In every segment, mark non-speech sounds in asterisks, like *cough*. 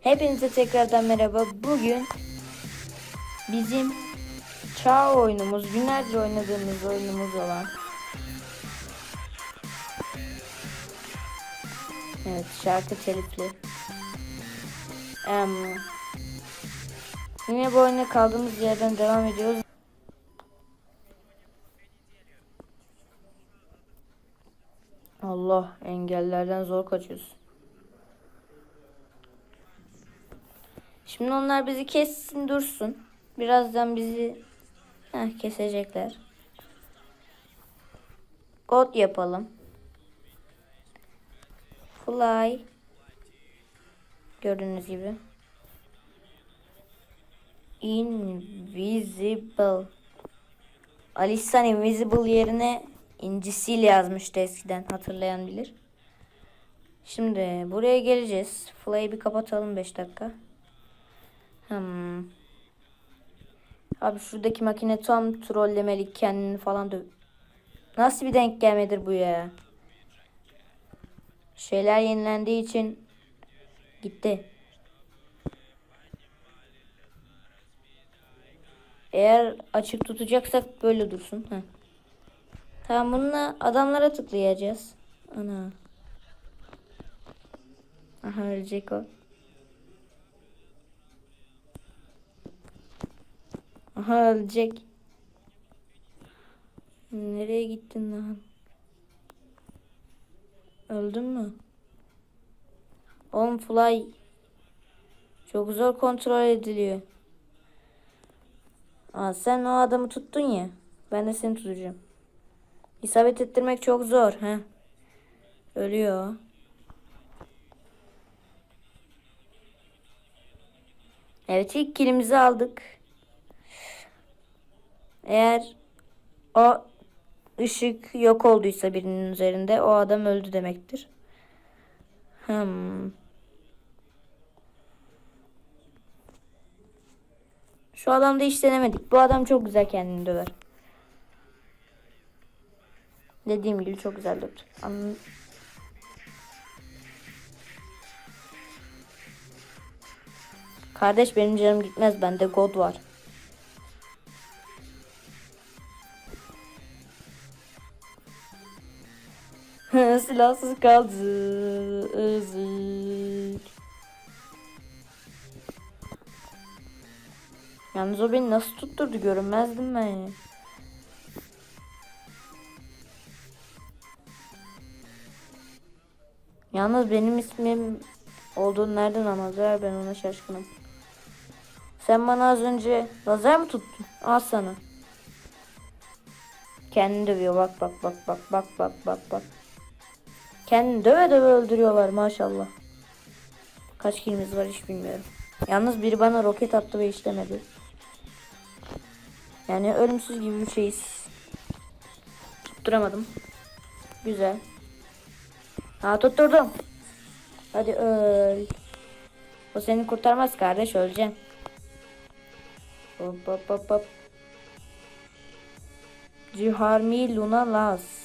Hepinize tekrardan merhaba. Bugün bizim çağ oyunumuz, günlerdir oynadığımız oyunumuz olan Evet, şarkı telifli. Em, yine bu oyuna kaldığımız yerden devam ediyoruz. Allah engellerden zor kaçıyoruz. Şimdi onlar bizi kessin dursun. Birazdan bizi Heh, kesecekler. God yapalım. Fly. Gördüğünüz gibi. Invisible. Alistan Invisible yerine incisiyle yazmıştı eskiden hatırlayan bilir. Şimdi buraya geleceğiz. Fly'ı bir kapatalım 5 dakika. Hmm. Abi şuradaki makine tam trollemelik kendini falan döv. Nasıl bir denk gelmedir bu ya? Şeyler yenilendiği için gitti. Eğer açık tutacaksak böyle dursun. Heh. Tamam bununla adamlara tıklayacağız. Ana. Aha ölecek o. Aha ölecek. Nereye gittin lan? Öldün mü? On fly. Çok zor kontrol ediliyor. Aa, sen o adamı tuttun ya. Ben de seni tutacağım. İsabet ettirmek çok zor. He. Ölüyor. Evet ilk kilimizi aldık. Eğer o ışık yok olduysa birinin üzerinde o adam öldü demektir. Hmm. Şu adamda hiç denemedik. Bu adam çok güzel kendini döver. Dediğim gibi çok güzel dövdü. Kardeş benim canım gitmez. Bende God var. *laughs* Silahsız kaldı. Özür. Yalnız o beni nasıl tutturdu görünmezdim ben ya. Yalnız benim ismim olduğunu nereden anladılar ben ona şaşkınım. Sen bana az önce lazer mi tuttun? Al sana. Kendini dövüyor bak bak bak bak bak bak bak bak. Kendini döve döve öldürüyorlar maşallah. Kaç kilimiz var hiç bilmiyorum. Yalnız biri bana roket attı ve işlemedi. Yani ölümsüz gibi bir şeyiz. Tutturamadım. Güzel. Ha tutturdum. Hadi öl. O seni kurtarmaz kardeş öleceksin. Hop hop hop hop. Ciharmi Luna Las.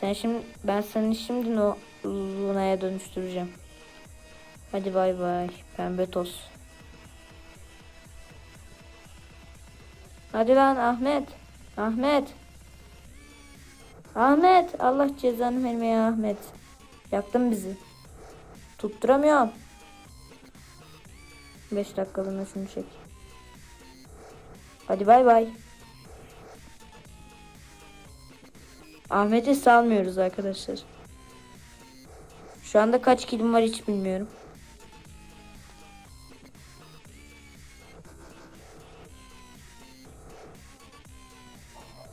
Sen şimdi ben seni şimdi no, Luna'ya dönüştüreceğim. Hadi bay bay pembe toz. Hadi lan Ahmet. Ahmet. Ahmet. Allah cezanı vermeye Ahmet. Yaktın bizi. Tutturamıyorum. 5 dakikalığına şunu çek. Hadi bay bay. Ahmet'i salmıyoruz arkadaşlar. Şu anda kaç kilim var hiç bilmiyorum.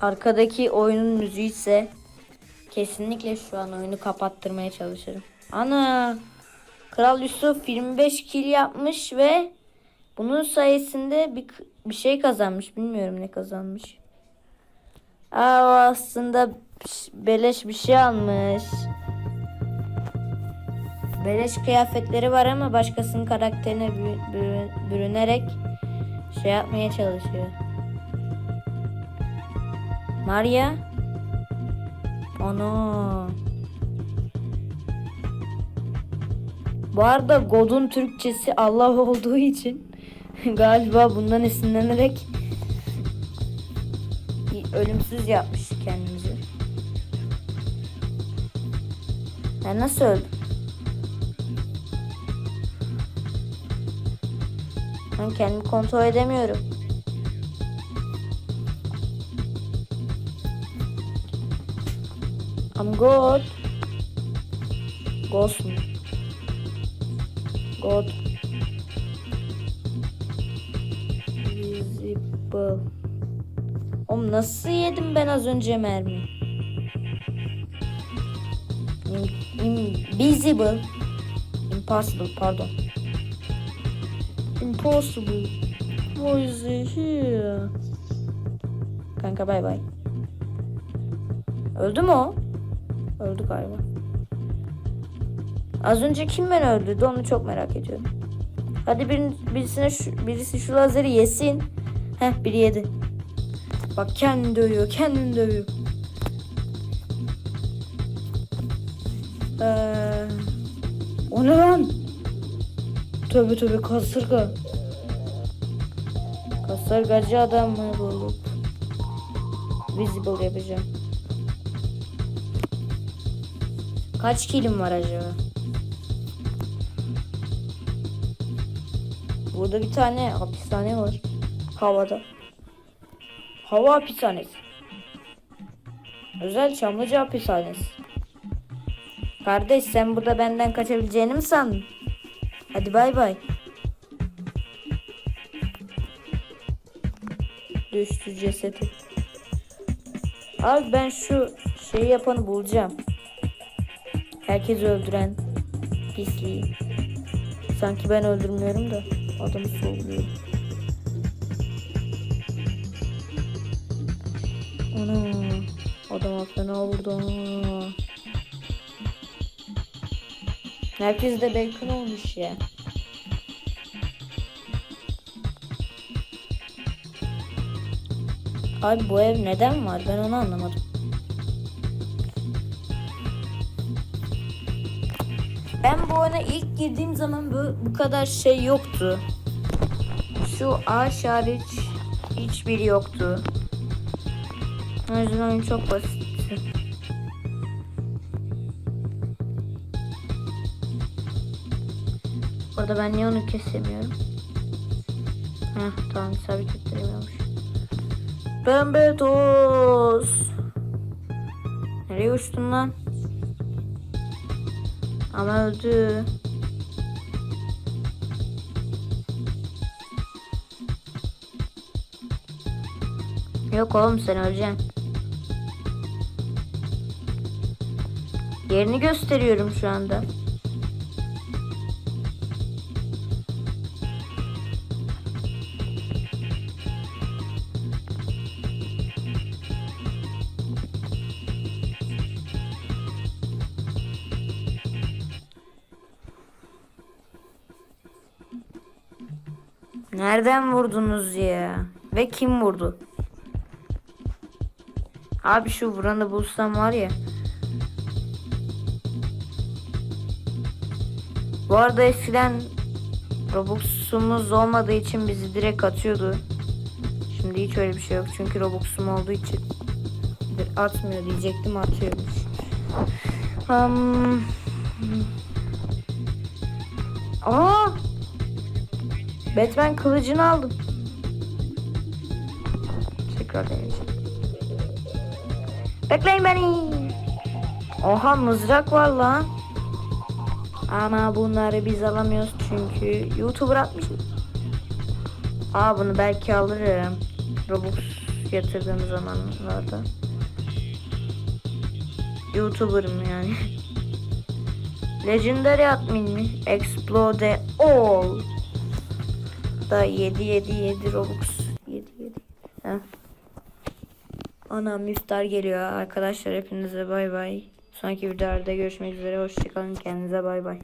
Arkadaki oyunun müziği ise kesinlikle şu an oyunu kapattırmaya çalışırım. Ana! Kral Yusuf 25 kill yapmış ve bunun sayesinde bir, bir şey kazanmış. Bilmiyorum ne kazanmış. Aa aslında beleş bir şey almış. Beleş kıyafetleri var ama başkasının karakterine bürü- bürü- bürünerek şey yapmaya çalışıyor. Maria. Ana. Bu arada God'un Türkçesi Allah olduğu için *laughs* galiba bundan esinlenerek ölümsüz yapmış Ben nasıl öldüm? Ben kendimi kontrol edemiyorum. I'm good. Ghost mu? God. Visible. Oğlum nasıl yedim ben az önce mermi? In- Invisible. Impossible pardon. Impossible. Why is here? Kanka bay bay. Öldü mü o? Öldü galiba. Az önce kim beni öldürdü onu çok merak ediyorum. Hadi birin, birisine şu, birisi şu lazeri yesin. Heh biri yedi. Bak kendini dövüyor kendini dövüyor. Ee, o ne lan? Tövbe tövbe kasırga. Kasırgacı adam mı bulup visible yapacağım. Kaç kilim var acaba? Burada bir tane hapishane var. Havada. Hava hapishanesi. Özel Çamlıca hapishanesi. Kardeş sen burada benden kaçabileceğini mi sandın? Hadi bay bay. Düştü cesedi. Abi ben şu şeyi yapanı bulacağım. Herkesi öldüren pisliği. Sanki ben öldürmüyorum da adamı sorguluyorum. Ana adam fena vurdu. Herkes de bacon olmuş ya. Abi bu ev neden var? Ben onu anlamadım. Ben bu oyuna ilk girdiğim zaman bu, bu kadar şey yoktu. Şu ağaç hariç hiçbiri yoktu. O yüzden oyun çok basitti. Orada ben niye onu kesemiyorum? Heh tamam sabit ettiremiyormuş. Pembe toz. Nereye uçtun lan? Ama öldü. Yok oğlum sen öleceksin. Yerini gösteriyorum şu anda. Nereden vurdunuz ya? Ve kim vurdu? Abi şu vuranı bulsam var ya. Bu arada eskiden Robux'umuz olmadığı için bizi direkt atıyordu. Şimdi hiç öyle bir şey yok. Çünkü Robux'um olduğu için atmıyor diyecektim atıyormuş. Um... Aa! Batman kılıcını aldım. Tekrar deneyeceğim. Bekleyin beni. Oha mızrak var lan. Ama bunları biz alamıyoruz çünkü YouTuber atmış. Aa bunu belki alırım. Robux yatırdığım zamanlarda. YouTuber'ım yani. *laughs* Legendary admin mi? Explode all. Da 7 7 7 Robux. 7 7. Heh. Ana iftar geliyor arkadaşlar hepinize bay bay. Sonraki videolarda görüşmek üzere. Hoşçakalın. Kendinize bay bay.